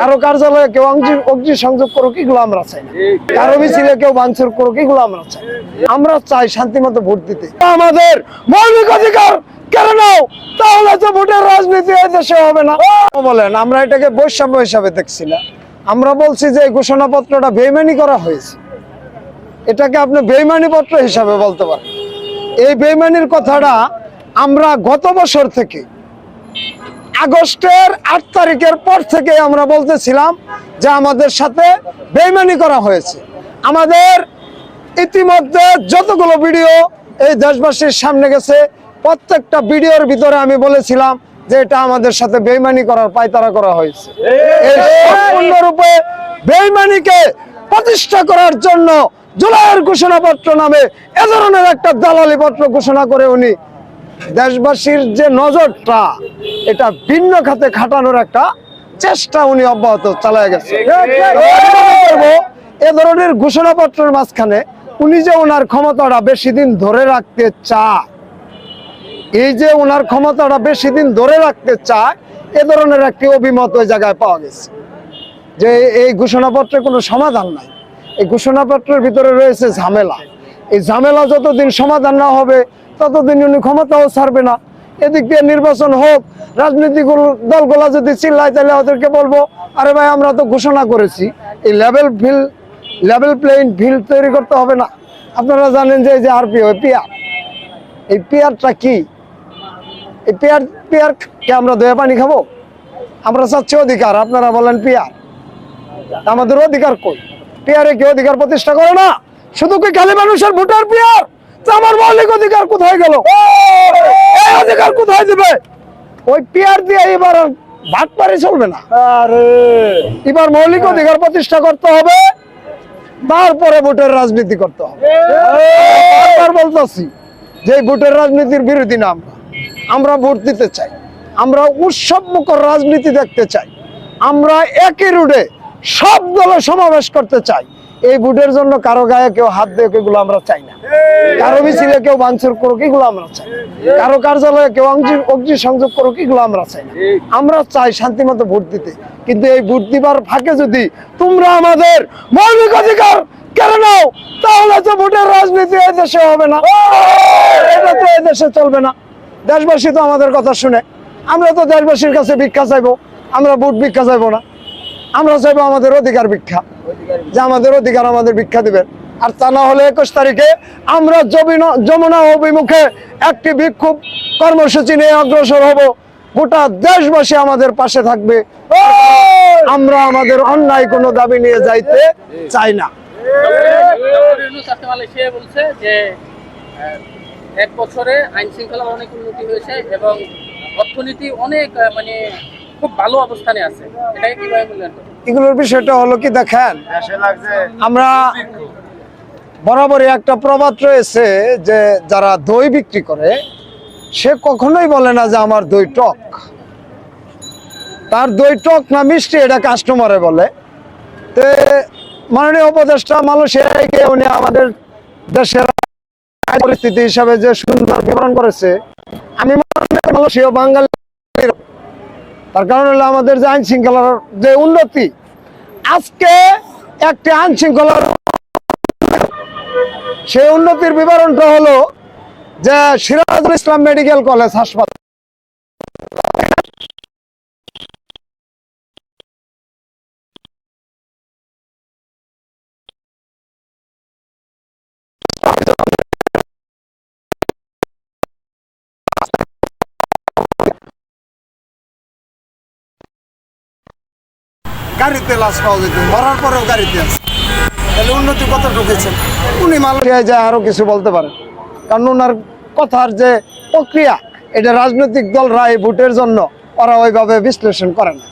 কারও কার্যালয়ে কেউ অগ্নি- সংযোগ করুক, এগুলো আমরা চাই কারও মিছিলে কেউ বাঞ্ছর করুক, এগুলো আমরা চাই। আমরা চাই শান্তি মতো ভোট দিতে। আমাদের মৌলিক অধিকার এটাকে বৈষম্য হিসাবে আমরা বলছি যে বেইমানি করা হয়েছে। এটাকে আপনি বেইমানি পত্র হিসাবে বলতে পারেন। এই বেইমানির কথাটা আমরা গত বছর থেকে আগস্টের আট তারিখের পর থেকে আমরা বলতেছিলাম যে আমাদের সাথে বেইমানি করা হয়েছে। আমাদের ইতিমধ্যে যতগুলো ভিডিও এই দেশবাসীর সামনে গেছে, প্রত্যেকটা ভিডিওর ভিতরে আমি বলেছিলাম যে এটা আমাদের সাথে বেইমানি করার পায়তারা করা হয়েছে। এই সম্পূর্ণরূপে বেইমানিকে প্রতিষ্ঠা করার জন্য জুলাইয়ের ঘোষণাপত্র নামে এ ধরনের একটা দালালি পত্র ঘোষণা করে উনি দেশবাসীর যে নজরটা এটা ভিন্ন খাতে খাটানোর একটা চেষ্টা উনি অব্যাহত চালায় গেছে এ ধরনের ঘোষণাপত্রের মাঝখানে উনি যে ওনার ক্ষমতাটা বেশি দিন ধরে রাখতে চায় এই যে ওনার ক্ষমতাটা বেশি দিন ধরে রাখতে চায় এ ধরনের একটি অভিমত ওই জায়গায় পাওয়া গেছে যে এই ঘোষণাপত্রে কোনো সমাধান নাই এই ঘোষণাপত্রের ভিতরে রয়েছে ঝামেলা এই ঝামেলা যতদিন সমাধান না হবে ততদিন উনি ক্ষমতাও ছাড়বে না। এদিক দিয়ে নির্বাচন হোক রাজনৈতিক দলগুলা যদি চিল্লায়, তাহলে ওদেরকে বলব, আরে ভাই, আমরা তো ঘোষণা করেছি। এই level fill level playing field তৈরি করতে হবে না। আপনারা জানেন যে এই যে আরপিও পিয়ার এই পেয়ারটা কি? এই পেয়ার পেয়ার কে আমরা দয়া পানি খাব? আমরা চাচ্ছি অধিকার। আপনারা বলেন পেয়ার আমাদের অধিকার কই? পেয়ারে কি অধিকার প্রতিষ্ঠা করে না? শুধু কি খালি মানুষের ভোটার পেয়ার আমার মৌলিক অধিকার কোথায় গেল? এই অধিকার কোথায় দিবে? ওই পেয়ার দিয়ে এবার ভাগ পারি চলবে না। এবার মৌলিক অধিকার প্রতিষ্ঠা করতে হবে তারপরে ভোটের রাজনীতি করতে হবে। বলতেছি যে ভোটের রাজনীতির বিরোধী না আমরা। আমরা ভোট দিতে চাই। আমরা উৎসব রাজনীতি দেখতে চাই। আমরা একই রুটে সব দলে সমাবেশ করতে চাই। এই ভোটের জন্য কারও গায়ে কেউ হাত দেয়, এগুলো আমরা চাই না। কারও মিছিলে কেউ বাঞ্ছর করুক, এগুলো আমরা চাই কারও কার্যালয়ে কেউ অগ্নি সংযোগ করুক, এগুলো আমরা চাই না। আমরা চাই শান্তি মতো ভোট দিতে। কিন্তু এই ভোট দিবার ফাঁকে যদি তোমরা আমাদের মৌলিক অধিকার কেন নাও, তাহলে তো ভোটের রাজনীতি এই দেশে হবে না। এটা তো এই দেশে চলবে না। দেশবাসী তো আমাদের কথা শুনে। আমরা তো দেশবাসীর কাছে ভিক্ষা চাইব। আমরা ভোট ভিক্ষা চাইব না। আমরা চাইব আমাদের অধিকার ভিক্ষা। যে আমাদের অধিকার আমাদের ভিক্ষা দিবেন আর তা না হলে একুশ তারিখে আমরা যমুনা অভিমুখে একটি বিক্ষোভ কর্মসূচি নিয়ে অগ্রসর হব। গোটা দেশবাসী আমাদের পাশে থাকবে। আমরা আমাদের অন্যায় কোনো দাবি নিয়ে যাইতে চাই না। এক বছরে আইন শৃঙ্খলার অনেক উন্নতি হয়েছে এবং অর্থনীতি অনেক মানে খুব ভালো অবস্থানে আছে। এটাকে কীভাবে মূল্যায়ন এগুলোর বিষয়টা হলো কি দেখেন আমরা বরাবরই একটা প্রবাদ রয়েছে যে যারা দই বিক্রি করে সে কখনোই বলে না যে আমার দই টক। তার দই টক না মিষ্টি এটা কাস্টমারে বলে। তে মাননীয় উপদেষ্টা মালয়েশিয়ায় গিয়ে উনি আমাদের দেশের পরিস্থিতি হিসাবে যে সুন্দর বিবরণ করেছে আমি মনে করি মালয়েশিয়া বাঙালি তার কারণ হলো আমাদের যে আইন শৃঙ্খলার যে উন্নতি, আজকে একটি আইন শৃঙ্খলার সেই উন্নতির বিবরণটা হলো যে সিরাজুল ইসলাম মেডিকেল কলেজ হাসপাতাল। গাড়িতে লাশ পাওয়া যেত, মরার পরেও গাড়িতে আছে। তাহলে উন্নতি কত ঢুকেছে? উনি মালয়েশিয়ায় যায় আরও কিছু বলতে পারেন কারণ ওনার কথার যে প্রক্রিয়া, এটা রাজনৈতিক দল রায় ভোটের জন্য ওরা ওইভাবে বিশ্লেষণ করে না।